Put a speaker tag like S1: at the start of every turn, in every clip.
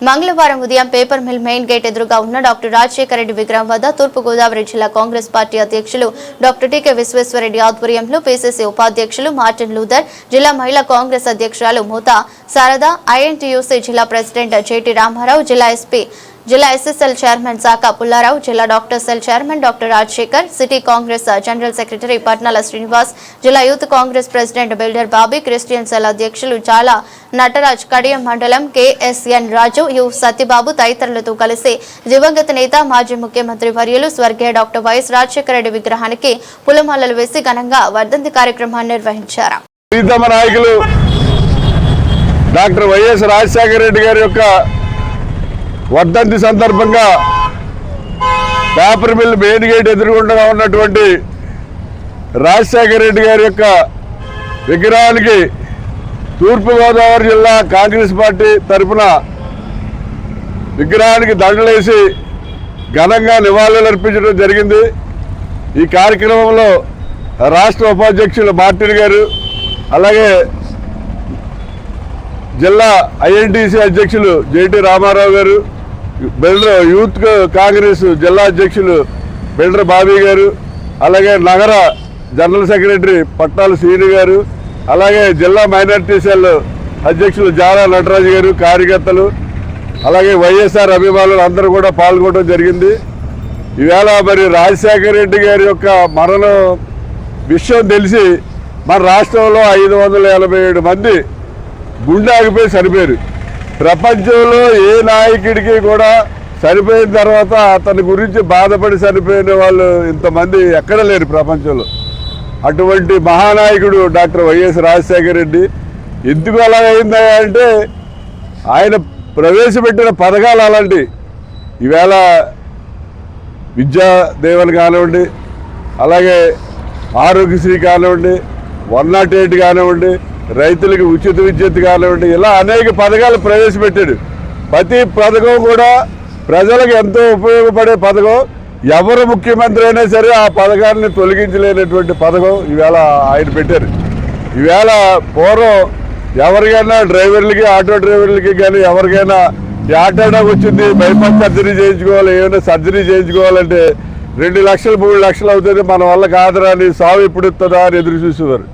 S1: మంగళవారం ఉదయం paper mill main gate ఎదురుగా ఉన్న డాక్టర్ రాజశేఖర రెడ్డి విగ్రహం వద్ద తూర్పు గోదావరి జిల్లా కాంగ్రెస్ పార్టీ అధ్యక్షులు డాక్టర్ టీకే విశ్వేశ్వరరెడ్డి ఆధ్వర్యంలో పీసీసీ ఉపాధ్యక్షులు మార్టిన్ లూథర్ జిల్లా మహిళా కాంగ్రెస్ అధ్యక్షురాలు మూతా శారద ఐఎన్టీయూసీ జిల్లా ప్రెసిడెంట్ జేటీ రామారావు జిల్లా ఎస్పీ జిల్లా ఎస్ఎస్ఎల్ చైర్మన్ శాఖ పుల్లారావు జిల్లా doctor cell chairman doctor Rajasekhar city Congress general secretary Patnala Srinivas జిల్లా youth Congress president builder Bobby Christian cell అధ్యక్షులు చాలా నటరాజ్ కడియం మండలం కేఎస్ఎన్ రాజు యు సత్యబాబు తదితరులతో కలిసి దివంగత నేత మాజీ ముఖ్యమంత్రి వర్యులు స్వర్గీయ డాక్టర్ వైఎస్ రాజశేఖర రెడ్డి విగ్రహానికి పులమాలలు వేసి ఘనంగా వర్ధంతి కార్యక్రమాన్ని నిర్వహించారు.
S2: నాయకులు డాక్టర్ వైఎస్ రాజశేఖర రెడ్డి గారి యొక్క వర్ధంతి సందర్భంగా పేపర్ మిల్ మెయిన్ గేట్ ఎదురుగుండా ఉన్నటువంటి రాజశేఖర రెడ్డి గారి యొక్క విగ్రహానికి తూర్పుగోదావరి జిల్లా కాంగ్రెస్ పార్టీ తరఫున విగ్రహానికి దండలేసి ఘనంగా నివాళులు అర్పించడం జరిగింది. ఈ కార్యక్రమంలో రాష్ట్ర ఉపాధ్యక్షులు మార్టిన్ గారు అలాగే జిల్లా ఐఎన్టీసీ అధ్యక్షులు జేటీ రామారావు గారు బిల్డర్ యూత్ కాంగ్రెస్ జిల్లా అధ్యక్షులు బిల్డర్ బాబీ గారు అలాగే నగర జనరల్ సెక్రటరీ పట్టాల శ్రీను గారు అలాగే జిల్లా మైనార్టీ సెల్ అధ్యక్షులు జారా నటరాజు గారు కార్యకర్తలు అలాగే వైఎస్ఆర్ అభిమానులు అందరూ కూడా పాల్గొనడం జరిగింది. ఈవేళ మరి రాజశేఖర రెడ్డి గారి యొక్క మరణం విషయం తెలిసి మన రాష్ట్రంలో ఐదు వందల ఎనభై ఏడు మంది గుండె ఆగిపోయి చనిపోయారు. ప్రపంచంలో ఏ నాయకుడికి కూడా చనిపోయిన తర్వాత అతని గురించి బాధపడి చనిపోయిన వాళ్ళు ఇంతమంది ఎక్కడ లేరు ప్రపంచంలో. అటువంటి మహానాయకుడు డాక్టర్ వైఎస్ రాజశేఖర రెడ్డి ఎందుకు అలాగైందా అంటే ఆయన ప్రవేశపెట్టిన పథకాలు అలాంటి. ఈవేళ విద్యా దేవన్ కానివ్వండి అలాగే ఆరోగ్యశ్రీ కానివ్వండి వన్ నాట్ ఎయిట్ కానివ్వండి రైతులకు ఉచిత విద్యుత్ కానివ్వండి ఇలా అనేక పథకాలు ప్రవేశపెట్టాడు. ప్రతి పథకం కూడా ప్రజలకు ఎంతో ఉపయోగపడే పథకం. ఎవరు ముఖ్యమంత్రి అయినా సరే ఆ పథకాన్ని తొలగించలేనటువంటి పథకం ఈవేళ ఆయన పెట్టారు. ఈవేళ పూర్వం ఎవరికైనా డ్రైవర్లకి ఆటో డ్రైవర్లకి కానీ ఎవరికైనా ఈ వచ్చింది బైపాస్ సర్జరీ చేయించుకోవాలి ఏమైనా సర్జరీ చేయించుకోవాలంటే రెండు లక్షలు మూడు లక్షలు అవుతుంది మన వల్ల కాదురా అని సాగు ఎప్పుడు ఇస్తుందా అని ఎదురు చూసేవారు.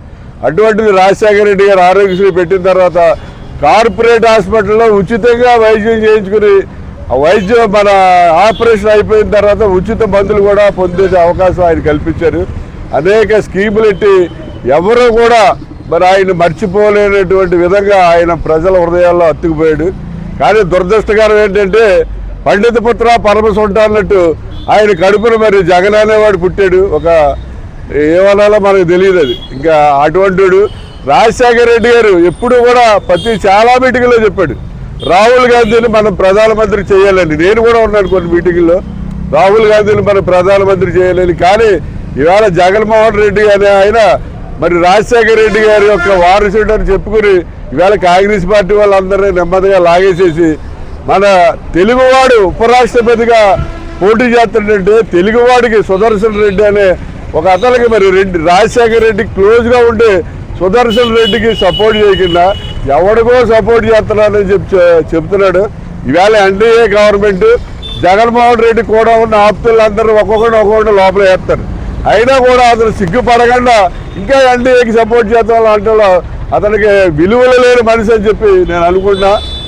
S2: అటువంటిది రాజశేఖర రెడ్డి గారు ఆరోగ్యశ్రీ పెట్టిన తర్వాత కార్పొరేట్ హాస్పిటల్లో ఉచితంగా వైద్యం చేయించుకుని వైద్యం మన ఆపరేషన్ అయిపోయిన తర్వాత ఉచిత మందులు కూడా పొందే అవకాశం ఆయన కల్పించారు. అనేక స్కీములు ఎట్టి ఎవరు కూడా మరి ఆయన మర్చిపోలేనటువంటి విధంగా ఆయన ప్రజల హృదయాల్లో అత్తుకుపోయాడు కానీ దురదృష్టకరం ఏంటంటే పండిత పుత్ర పరమసుంట అన్నట్టు ఆయన కడుపున మరి జగన్ అనేవాడు పుట్టాడు. ఒక ఏమనాలో మనకు తెలియదు అది. ఇంకా అటువంటి వాడు రాజశేఖర రెడ్డి గారు ఎప్పుడు కూడా ప్రతి చాలా మీటింగ్లో చెప్పాడు రాహుల్ గాంధీని మనం ప్రధానమంత్రి చేయాలని. నేను కూడా ఉన్నాను కొన్ని మీటింగ్లో రాహుల్ గాంధీని మనం ప్రధానమంత్రి చేయాలని. కానీ ఇవాళ జగన్మోహన్ రెడ్డి అనే ఆయన మరి రాజశేఖర రెడ్డి గారి యొక్క వారసుడు అని చెప్పుకుని ఇవాళ కాంగ్రెస్ పార్టీ వాళ్ళందరినీ నెమ్మదిగా లాగేసేసి మన తెలుగువాడు ఉపరాష్ట్రపతిగా పోటీ చేస్తుంటే తెలుగువాడికి సుదర్శన్ రెడ్డి అనే ఒక అతనికి మరి రెడ్డి రాజశేఖర రెడ్డి క్లోజ్గా ఉండే సుదర్శన్ రెడ్డికి సపోర్ట్ చేయకుండా ఎవడికో సపోర్ట్ చేస్తున్నానని చెప్ చెప్తున్నాడు. ఈవేళ ఎన్డీఏ గవర్నమెంట్ జగన్మోహన్ రెడ్డి కూడా ఉన్న ఆప్తులందరూ ఒక్కొక్కటి ఒక్కొక్కటి లోపల వేస్తారు. అయినా కూడా అతను సిగ్గుపడకుండా ఇంకా ఎన్డీఏకి సపోర్ట్ చేస్తాం అంటే అతనికి విలువలు లేని మనిషి అని చెప్పి నేను అనుకుంటున్నా.